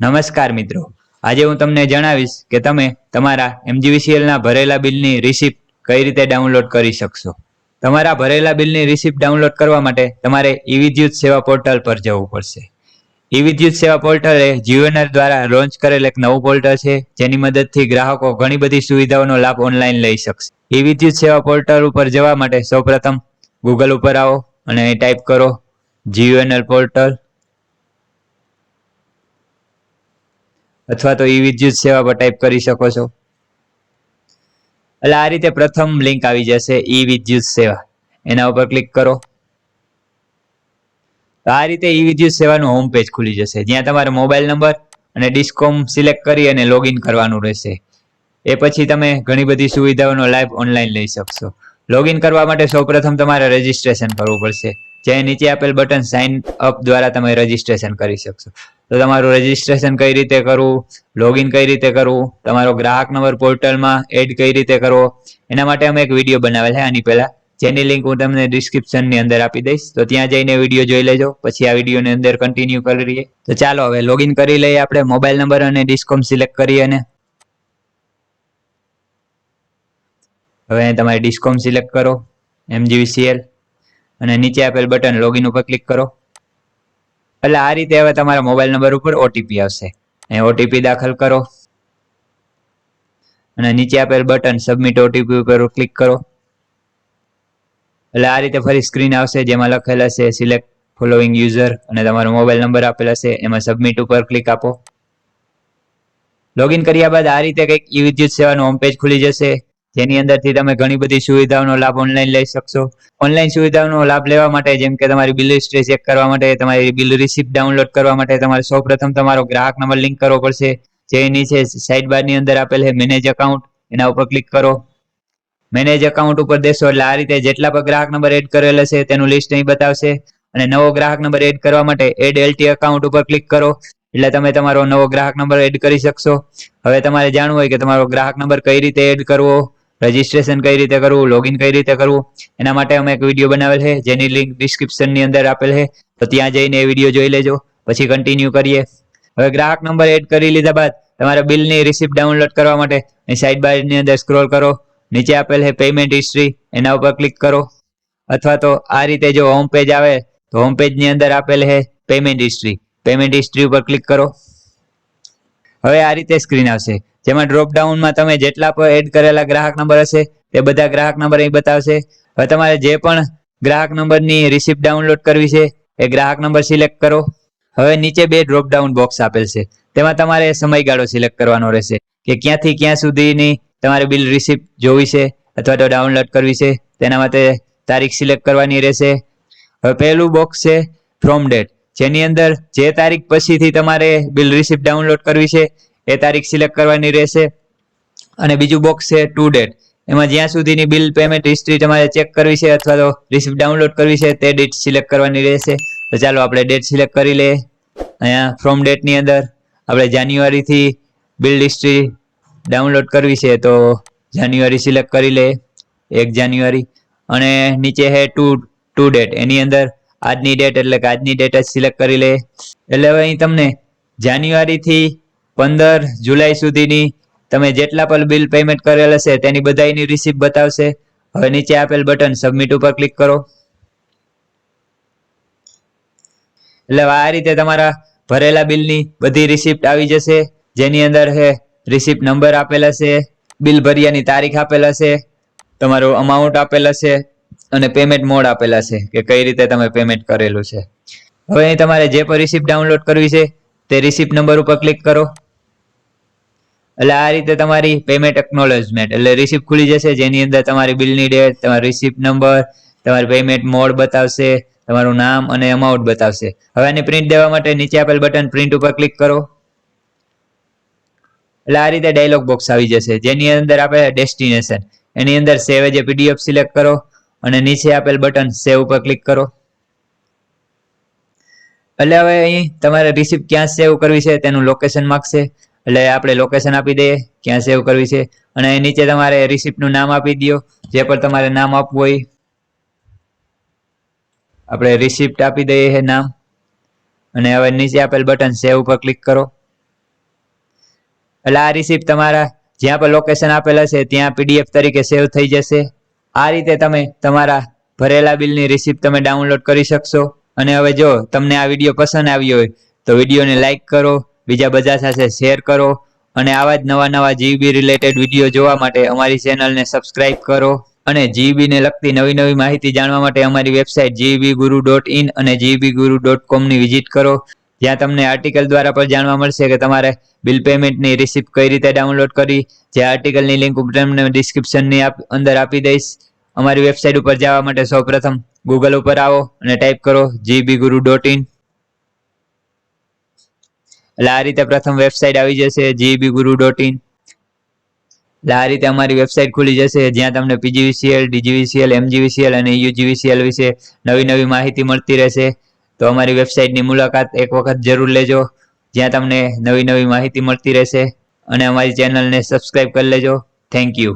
નમસ્કાર મિત્રો. આજે હું તમને જણાવીશ કે તમે તમારા એમજીવીસીએલના ભરેલા બિલની રિસિપ્ટ કઈ રીતે ડાઉનલોડ કરી શકશો. તમારા ભરેલા બિલની રિસિપ્ટ ડાઉનલોડ કરવા માટે તમારે ઈ વિદ્યુત સેવા પોર્ટલ પર જવું પડશે. ઈ વિદ્યુત સેવા પોર્ટલ એ જીઓનર દ્વારા લોન્ચ કરેલ એક નવું પોર્ટલ છે, જેની મદદથી ગ્રાહકો ઘણી બધી સુવિધાઓનો લાભ ઓનલાઈન લઈ શકશે. ઈ વિદ્યુત સેવા પોર્ટલ ઉપર જવા માટે સૌપ્રથમ ગૂગલ ઉપર આવો અને ટાઈપ કરો જીઓએનએલ પોર્ટલ અથવા તો ઈ વિદ્યુત સેવા પર ટાઈપ કરી શકો છો. એટલે આ રીતે પ્રથમ લિંક આવી જશે, ઈ વિદ્યુત સેવા. એના ઉપર ક્લિક કરો. તો આ રીતે ઈ વિદ્યુત સેવાનું હોમ પેજ ખુલી જશે. જ્યાં તમારો મોબાઈલ નંબર અને ડિસ્કોમ સિલેક્ટ કરી અને લોગિન કરવાનું રહેશે. એ પછી તમે ઘણી બધી સુવિધાઓનો લાભ ઓનલાઈન લઈ શકશો. લોગિન કરવા માટે સૌપ્રથમ તમારે રજીસ્ટ્રેશન કરવું પડશે. જે નીચે આપેલ બટન સાઇન અપ દ્વારા તમે રજીસ્ટ્રેશન કરી શકશો. તો તમારું રજીસ્ટ્રેશન કઈ રીતે કરવું લોગિન કઈ રીતે કરવું, તમારો ગ્રાહક નંબર પોર્ટલમાં એડ કઈ રીતે કરવો, એના માટે અમે એક વીડિયો બનાવેલ છે આની પહેલા. જેની લિંક હું તમને ડિસ્ક્રિપ્શનની અંદર આપી દઈશ. તો ત્યાં જઈને વીડિયો જોઈ લેજો, પછી આ વિડીયોની અંદર કન્ટિન્યુ કરી લઈએ. તો ચાલો હવે લોગિન કરી લઈએ આપણે મોબાઈલ નંબર અને ડિસ્કોમ સિલેક્ટ કરી અને હવે તમારે ડિસ્કોમ સિલેક્ટ કરો MGVCL અને નીચે આપેલ બટન લોગિન ઉપર ક્લિક કરો. એટલે આ રીતે હવે તમારા મોબાઈલ નંબર ઉપર ઓટીપી આવશે. એ ઓટીપી દાખલ કરો. અને નીચે આપેલ બટન સબમિટ ઓટીપી ઉપર ક્લિક કરો. એટલે આ રીતે ફરી સ્ક્રીન આવશે જેમાં લખેલ છે સિલેક્ટ ફોલોઈંગ યુઝર અને તમારો મોબાઈલ નંબર આપેલા છે એમાં સબમિટ ઉપર ક્લિક આપો. લોગિન કર્યા બાદ આ રીતે કંઈક ઈ વિદ્યુત સેવાનું હોમ પેજ ખુલી જશે. જેની અંદરથી તમે ઘણી બધી સુવિધાઓનો લાભ ઓનલાઈન લઈ શકશો. ઓનલાઈન સુવિધાઓનો લાભ લેવા માટે, જેમ કે તમારી બિલ હિસ્ટ્રી ચેક કરવા માટે, તમારી બિલ રિસિપ્ટ ડાઉનલોડ કરવા માટે, તમારે સૌપ્રથમ તમારો ગ્રાહક નંબર લિંક કરવો પડશે. જે નીચે સાઇડ બારની અંદર આપેલ છે મેનેજ એકાઉન્ટ એના ઉપર ક્લિક કરો. મેનેજ એકાઉન્ટ ઉપર દેશો, એટલે આ રીતે જેટલા પણ ગ્રાહક નંબર એડ કરેલા છે, તેનું લિસ્ટ અહીં બતાવશે. અને નવો ગ્રાહક નંબર એડ કરવા માટે એડ એલટી એકાઉન્ટ ઉપર ક્લિક કરો. એટલે તમે તમારો નવો ગ્રાહક નંબર એડ કરી શકશો. હવે તમારે જાણવું હોય કે તમારો ગ્રાહક નંબર કઈ રીતે એડ કરવો. રજીસ્ટ્રેશન કઈ રીતે કરવું લોગિન કઈ રીતે કરવું, એના માટે અમે એક વીડિયો બનાવેલ છે, જેની લિંક ડિસ્ક્રિપ્શનની અંદર આપેલ છે. તો ત્યાં જઈને એ વીડિયો જોઈ લેજો, પછી કન્ટિન્યુ કરીએ. હવે ગ્રાહક નંબર એડ કરી લીધા બાદ તમારા બિલની રિસિપ્ટ ડાઉનલોડ કરવા માટે સાઈડ બારની અંદર સ્ક્રોલ કરો. નીચે આપેલ છે પેમેન્ટ હિસ્ટ્રી એના ઉપર ક્લિક કરો. અથવા તો આ રીતે જો હોમ પેજ આવે, તો હોમ પેજની અંદર આપેલ છે પેમેન્ટ હિસ્ટ્રી પેમેન્ટ હિસ્ટ્રી ઉપર ક્લિક કરો. હવે આ રીતે સ્ક્રીન આવશે. જેમાં ડ્રોપ ડાઉનમાં તમે જેટલા પણ એડ કરેલા ગ્રાહક નંબર હશે, તે બધા ગ્રાહક નંબર અહીં બતાવશે. હવે તમારે જે પણ ગ્રાહક નંબરની રિસિપ્ટ ડાઉનલોડ કરવી છે, એ ગ્રાહક નંબર સિલેક્ટ કરો. હવે નીચે બે ડ્રોપ ડાઉન બોક્સ આપેલ છે. તેમાં તમારે સમયગાળો સિલેક્ટ કરવાનો રહેશે કે ક્યાંથી ક્યાં સુધીની તમારે બિલ રિસિપ્ટ જોવી છે અથવા તો ડાઉનલોડ કરવી છે. તેના માટે તારીખ સિલેક્ટ કરવાની રહેશે. હવે પહેલું બોક્સ છે ફ્રોમ ડેટ જેની અંદર જે તારીખ પછીથી તમારે બિલ રિસિપ્ટ ડાઉનલોડ કરવી છે, એ તારીખ સિલેક્ટ કરવાની રહેશે. અને બીજું બોક્સ છે ટુ ડેટ એમાં જ્યાં સુધીની બિલ પેમેન્ટ હિસ્ટ્રી તમારે ચેક કરવી છે અથવા તો રિસિપ્ટ ડાઉનલોડ કરવી છે, તે ડેટ સિલેક્ટ કરવાની રહેશે. તો ચાલો આપણે ડેટ સિલેક્ટ કરી લઈએ. અહીંયા ફ્રોમ ડેટની અંદર આપણે જાન્યુઆરીથી બિલ હિસ્ટ્રી ડાઉનલોડ કરવી છે, તો જાન્યુઆરી સિલેક્ટ કરી લે એક જાન્યુઆરી. અને નીચે છે ટુ ટુ ડેટ એની અંદર આજની ડેટ એટલે કે આજની ડેટ જ સિલેક્ટ કરી લે. એટલે હવે અહીં તમને જાન્યુઆરીથી પંદર જુલાઈ સુધીની તમે જેટલા પણ બિલ પેમેન્ટ કરેલ હશે તેની બધાની રિસિપ્ટ બતાવશે. હવે નીચે આપેલ બટન સબમિટ ઉપર ક્લિક કરો. એટલે આ રીતે તમારા ભરેલા બિલની બધી રિસિપ્ટ આવી જશે. જેની અંદર હે રિસિપ્ટ નંબર આપેલા છે બિલ ભર્યાની તારીખ આપેલા છે તમારો અમાઉન્ટ આપેલ છે અને પેમેન્ટ મોડ આપેલા છે કે કઈ રીતે તમે પેમેન્ટ કરેલું છે. હવે અહીં તમારે જે પણ રિસિપ્ટ ડાઉનલોડ કરવી છે, તે રિસિપ્ટ નંબર ઉપર ક્લિક કરો. એટલે આ રીતે તમારી પેમેન્ટ એકનોલેજમેન્ટ એટલે રિસિપ્ટ ખુલી જશે, જેની અંદર તમારી બિલની ડેટ તમારો રિસિપ્ટ નંબર તમારી પેમેન્ટ મોડ બતાવશે, તમારું નામ અને અમાઉન્ટ બતાવશે. હવે આની પ્રિન્ટ દેવા માટે નીચે આપેલ બટન પ્રિન્ટ ઉપર ક્લિક કરો. એટલે આ રીતે ડાયલોગ બોક્સ આવી જશે, જેની અંદર આપણે ડેસ્ટિનેશન એની અંદર સેવ એજ પીડીએફ સિલેક્ટ કરો. અને નીચે આપેલ બટન સેવ ઉપર ક્લિક કરો. એટલે હવે અહીં તમારે રિસિપ્ટ ક્યાં સેવ કરવી છે તેનું લોકેશન માગશે. એટલે આપણે લોકેશન આપી દઈએ, ક્યાં સેવ કરવી છે. અને અહીં નીચે તમારે રિસિપ્ટનું નામ આપી દો જે પર તમારે નામ આપવું હોય. આપણે રિસિપ્ટ આપી દઈએ છે નામ. અને હવે નીચે આપેલ બટન સેવ ઉપર ક્લિક કરો. એટલે આ રિસિપ્ટ તમારા જ્યાં પર લોકેશન આપેલા છે, ત્યાં પીડીએફ તરીકે સેવ થઈ જશે. આ રીતે તમે તમારા ભરેલા બિલની રિસિપ્ટ તમે ડાઉનલોડ કરી શકશો. અને હવે જો તમને આ વીડિયો પસંદ આવ્યો હોય, તો વિડીયોને લાઇક કરો, બીજા બધા સાથે શેર કરો, અને આવા જ નવા નવા જીબી રિલેટેડ વીડિયો જોવા માટે અમારી ચેનલને સબસ્ક્રાઇબ કરો. અને જીબીને લગતી નવી નવી માહિતી જાણવા માટે અમારી website GB Guru dot in અને જીબી ગુરુ ડોટ કોમની વિઝિટ કરો. જ્યાં તમને આર્ટિકલ દ્વારા પણ જાણવા મળશે કે તમારે બિલ પેમેન્ટની રિસિપ્ટ કઈ રીતે ડાઉનલોડ કરી. જે આર્ટિકલની લિંક હું ડિસ્ક્રિપ્શનની અંદર આપી દઈશ. અમારી વેબસાઇટ ઉપર જવા માટે સૌપ્રથમ ગૂગલ ઉપર આવો અને ટાઈપ કરો જીબી ગુરુ ડોટ ઇન એટલે આ રીતે પ્રથમ વેબસાઇટ આવી જશે જીબી ગુરુ ડોટ ઇન એટલે આ રીતે અમારી વેબસાઇટ ખુલી જશે. જ્યાં તમને પીજીવીસીએલ ડીજીવીસીએલ એમજીવીસીએલ અને યુજીવીસીએલ વિશે નવી નવી માહિતી મળતી રહેશે. તો અમારી વેબસાઇટની મુલાકાત એક વખત જરૂર લેજો. જ્યાં તમને નવી નવી માહિતી મળતી રહેશે. અને અમારી ચેનલને સબસ્ક્રાઈબ કરી લેજો. Thank you